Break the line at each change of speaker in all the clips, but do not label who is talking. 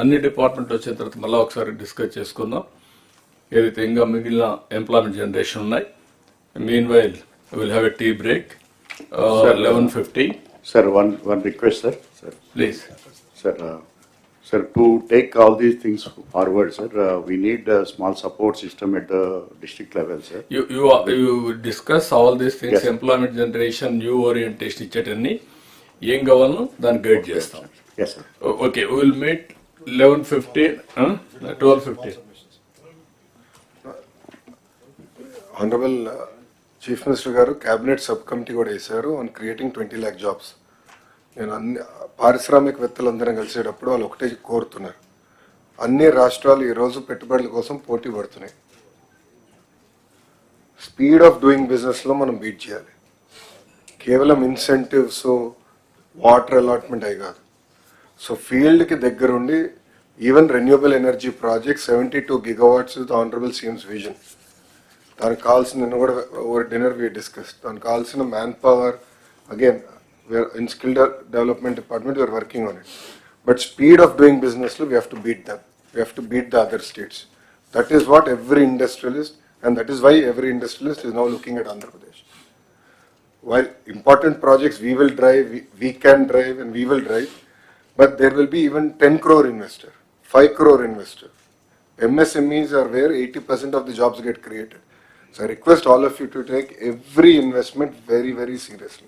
అన్ని డిపార్ట్మెంట్ వచ్చిన తర్వాత మళ్ళీ ఒకసారి డిస్కస్ చేసుకుందాం ఏదైతే ఇంకా మిగిలిన ఎంప్లాయ్మెంట్ జనరేషన్ ఉన్నాయి mean while will have a tea break eleven fifty
Sir, one, one request, sir. Sir, please take all these things forward, sir, uh, we need a small support system at the district level, sir.
You you discuss all these
things.
Employment generation new orientation ఇచ్చేటన్ని ఏం కావాలనో దాన్ని guide చేస్తాం. Okay will meet eleven fifteen twelve fifteen
honourable chief minister garu cabinet sub committee కూడా వేశారు on creating twenty lakh jobs నేను అన్ని పారిశ్రామికవేత్తలందరం కలిసేటప్పుడు వాళ్ళు ఒకటే కోరుతున్నారు. అన్ని రాష్ట్రాలు ఈరోజు పెట్టుబడుల కోసం పోటీ పడుతున్నాయి. స్పీడ్ ఆఫ్ డూయింగ్ బిజినెస్లో మనం బీట్ చేయాలి. కేవలం ఇన్సెంటివ్స్ వాటర్ అలాట్మెంట్ అయి కాదు. సో ఫీల్డ్కి దగ్గరుండి even renewable energy project seventy two gigawatts with honourable CM's vision దానికి కావాల్సిన నిన్న కూడా ఓవర్ డిన్నర్ వి డిస్కస్ దానికి కావాల్సిన man power again in skill development department we're working on it but speed of doing బిజినెస్లో we have to beat them we have to beat the other states that is what every industrialist and that is why every industrialist is now looking at Andhra Pradesh while important projects we will drive, we, we can drive and we will drive, but there will be even 10 crore investor, 5 crore investor. MSMEs are where 80% of the jobs get created. So I request all of you to take every investment very, very seriously.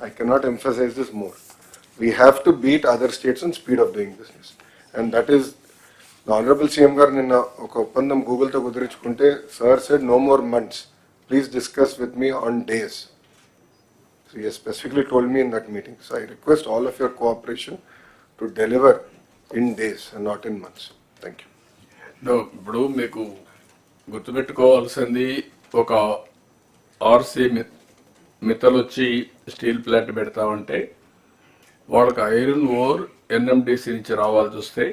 I cannot emphasize this more. We have to beat other states on speed of doing business. And that is, the Honorable CM గారు నిన్న ఒక ఒప్పందం గూగుల్తో కుదిరించుకుంటే sir said no more months please discuss with me on days So he has specifically told me in that meeting. So I request all of your To deliver in days not in months thank you
ఇప్పుడు మీకు గుర్తుపెట్టుకోవాల్సింది ఒక RC మిత్తలు వచ్చి steel plant పెడతామంటే వాళ్ళకి iron ore NMDC నుంచి రావాల్సి వస్తే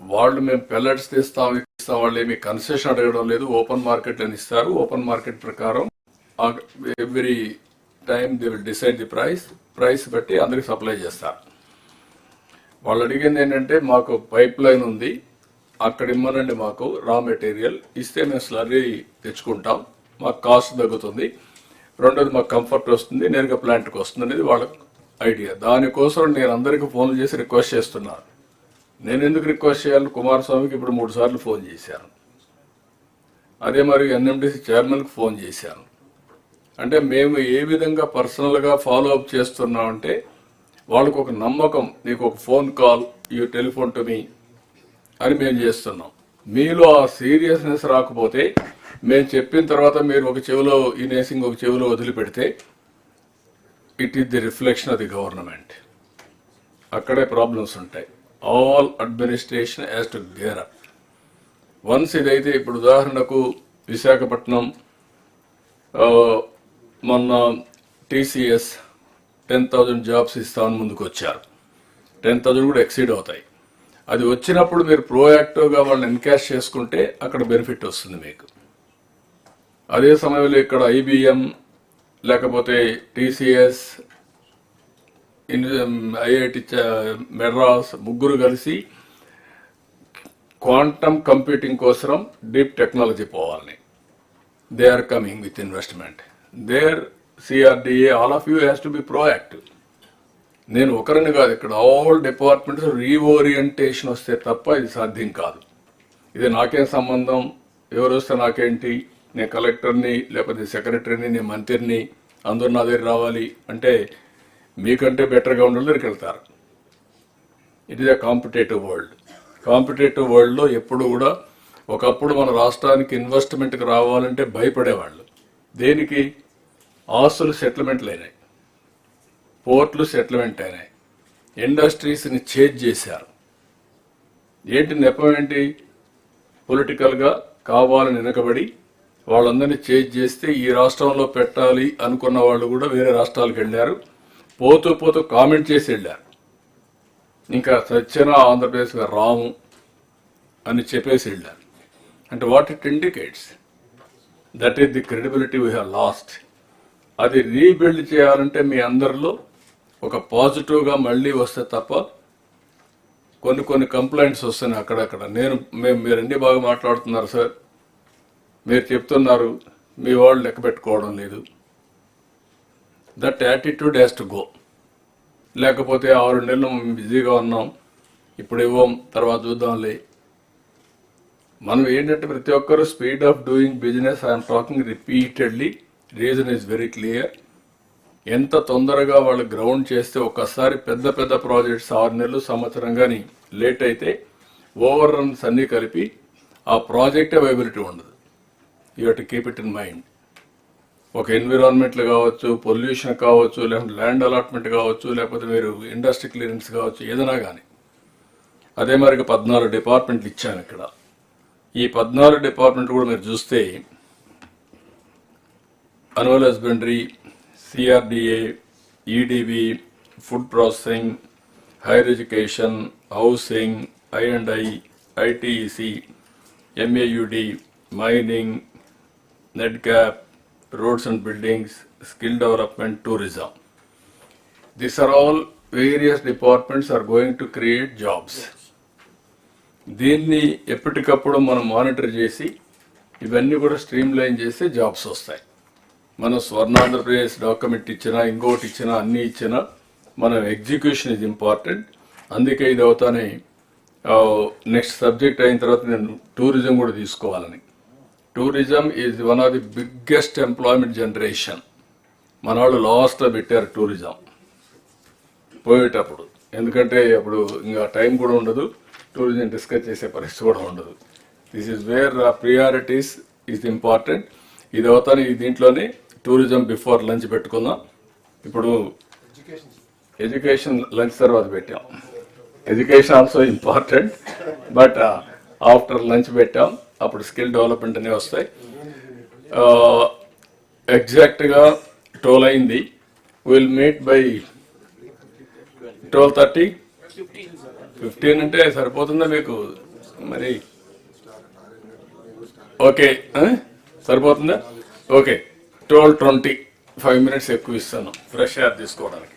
వాళ్ళు మేము పెల్లెట్స్ తీస్తాం ఇస్తాం వాళ్ళు ఏమి కన్సెషన్ అడగడం లేదు. ఓపెన్ మార్కెట్ అని ఇస్తారు. ఓపెన్ మార్కెట్ ప్రకారం every time they will decide the price price బట్టి అందరికి సప్లై చేస్తారు. వాళ్ళు అడిగింది ఏంటంటే మాకు పైప్ లైన్ ఉంది అక్కడ ఇమ్మనండి మాకు రా మెటీరియల్ ఇస్తే మేము స్లరీ తెచ్చుకుంటాం మాకు కాస్ట్ తగ్గుతుంది. రెండోది మాకు కంఫర్ట్ వస్తుంది నేరుగా ప్లాంట్కి వస్తుంది అనేది వాళ్ళ ఐడియా దానికోసం నేను అందరికీ ఫోన్ చేసి రిక్వెస్ట్ చేస్తున్నాను నేను ఎందుకు రిక్వెస్ట్ చేయాలని కుమారస్వామికి ఇప్పుడు మూడు సార్లు ఫోన్ చేశాను. అదే మరి ఎన్ఎండిసి చైర్మన్కి ఫోన్ చేశాను. అంటే మేము ఏ విధంగా పర్సనల్గా ఫాలో అప్ చేస్తున్నామంటే వాళ్ళకు ఒక నమ్మకం నీకు ఒక phone call you telephone to me అని మేము చేస్తున్నాం. మీలో ఆ సీరియస్నెస్ రాకపోతే మేము చెప్పిన తర్వాత మీరు ఒక చెవిలో ఈ నేసింగ్ ఒక చెవిలో వదిలిపెడితే it is the reflection of the government అక్కడే ప్రాబ్లమ్స్ ఉంటాయి. All administration has to gear once ఇదైతే ఇప్పుడు ఉదాహరణకు విశాఖపట్నం మొన్న టీసీఎస్ టెన్ థౌజండ్ జాబ్స్ ఇస్తామని ముందుకు వచ్చారు టెన్ థౌజండ్ కూడా ఎక్సీడ్ అవుతాయి. అది వచ్చినప్పుడు మీరు ప్రోయాక్టివ్గా వాళ్ళని ఎన్కాష్ చేసుకుంటే అక్కడ బెనిఫిట్ వస్తుంది మీకు. అదే సమయంలో ఇక్కడ ఐబిఎం లేకపోతే టీసీఎస్ ఐఐటి మెడ్రాస్ ముగ్గురు కలిసి క్వాంటమ్ కంప్యూటింగ్ కోసం డీప్ టెక్నాలజీ పోవాలని. They are coming with investment. There CRDA all of you has to be proactive నేను ఒకరిని కాదు ఇక్కడ ఆల్ డిపార్ట్మెంట్స్ రీఓరియంటేషన్ వస్తే తప్ప ఇది సాధ్యం కాదు. ఇది నాకేం సంబంధం? ఎవరు వస్తే నాకేంటి? నేను కలెక్టర్ని లేకపోతే సెక్రటరీని నేను మంత్రిని అందరూ నా దగ్గర రావాలి అంటే మీకంటే బెటర్గా ఉన్న దగ్గరికి వెళ్తారు. It is a competitive world competitive వరల్డ్లో ఎప్పుడు కూడా ఒకప్పుడు మన రాష్ట్రానికి ఇన్వెస్ట్మెంట్కి రావాలంటే భయపడేవాళ్ళు. దేనికి? ఆస్తులు సెటిల్మెంట్లు అయినాయి. పోర్ట్లు సెటిల్మెంట్ అయినాయి. ఇండస్ట్రీస్ని చేజ్ చేశారు. ఏంటి నెపం ఏంటి? పొలిటికల్గా కావాలని వెనకబడి వాళ్ళందరినీ చేజ్ చేస్తే ఈ రాష్ట్రంలో పెట్టాలి అనుకున్న వాళ్ళు కూడా వేరే రాష్ట్రాలకు వెళ్ళారు. పోతూ పోతూ కామెంట్ చేసి వెళ్ళారు. ఇంకా సత్యన ఆంధ్రప్రదేశ్గా రాము అని చెప్పేసి వెళ్ళారు. అంటే what it indicates. That is the credibility we have lost. అది రీబిల్డ్ చేయాలంటే మీ అందరిలో ఒక పాజిటివ్గా మళ్ళీ వస్తే తప్ప కొన్ని కొన్ని కంప్లైంట్స్ వస్తున్నాయి అక్కడక్కడ. నేను మేము మీరు అన్ని బాగా మాట్లాడుతున్నారు సార్. మీరు చెప్తున్నారు మీ వాళ్ళు లెక్క పెట్టుకోవడం లేదు. That attitude has to go. లేకపోతే ఆరు నెలలు మేము బిజీగా ఉన్నాం. ఇప్పుడు ఇవ్వం తర్వాత చూద్దాంలే. మనం ఏంటంటే ప్రతి ఒక్కరు speed of doing business I'm talking repeatedly. Reason is very clear. ఎంత తొందరగా వాళ్ళు గ్రౌండ్ చేస్తే ఒక్కసారి పెద్ద పెద్ద ప్రాజెక్ట్స్ ఆరు నెలలు సంవత్సరం కానీ లేట్ అయితే ఓవర్ రన్స్ అన్నీ కలిపి ఆ ప్రాజెక్ట్ అవైబిలిటీ ఉండదు. You had keep it in mind ఒక ఎన్విరాన్మెంట్లు కావచ్చు పొల్యూషన్ కావచ్చు లేకపోతే ల్యాండ్ అలాట్మెంట్ కావచ్చు లేకపోతే మీరు ఇండస్ట్రీ క్లియరెన్స్ కావచ్చు ఏదైనా కానీ అదే మరి పద్నాలుగు డిపార్ట్మెంట్లు ఇచ్చాను ఇక్కడ. ఈ పద్నాలుగు డిపార్ట్మెంట్ కూడా మీరు చూస్తే animal husbandry CRDA EDB food processing higher education housing I and I ITEC MAUD mining net cap roads and buildings skill development tourism These are all various departments are going to create jobs. దీన్ని ఎప్పటికప్పుడు మనం monitor చేసి ఇవన్నీ కూడా stream line చేస్తే jobs వస్తాయి మనం Swarnandhra Pradesh document ఇచ్చినా ఇంకోటి ఇచ్చినా అన్ని ఇచ్చినా మనం ఎగ్జిక్యూషన్ ఇది ఇంపార్టెంట్ అందుకే ఇది అవుతానే నెక్స్ట్ సబ్జెక్ట్ అయిన తర్వాత నేను టూరిజం కూడా తీసుకోవాలని. Tourism is one of the biggest employment generation మన వాళ్ళు లాస్ట్లో పెట్టారు టూరిజం పోయేటప్పుడు. ఎందుకంటే అప్పుడు ఇంకా టైం కూడా ఉండదు టూరిజం డిస్కస్ చేసే పరిస్థితి కూడా ఉండదు. This is where priorities is important ఇది అవుతాను ఈ దీంట్లోనే టూరిజం బిఫోర్ లంచ్ పెట్టుకుందాం. ఇప్పుడు ఎడ్యుకేషన్ లంచ్ తర్వాత పెట్టాం. Education also important but after lunch పెట్టాం. అప్పుడు స్కిల్ డెవలప్మెంట్ అనేవి వస్తాయి. ఎగ్జాక్ట్గా టోల్ అయింది. Will meet by twelve thirty fifteen అంటే సరిపోతుందా మీకు? మరి ఓకే సరిపోతుందా? Okay. Twelve twenty five minutes ఎక్కువ ఇస్తాను ఫ్రెష్ ఎయిర్ తీసుకోవడానికి.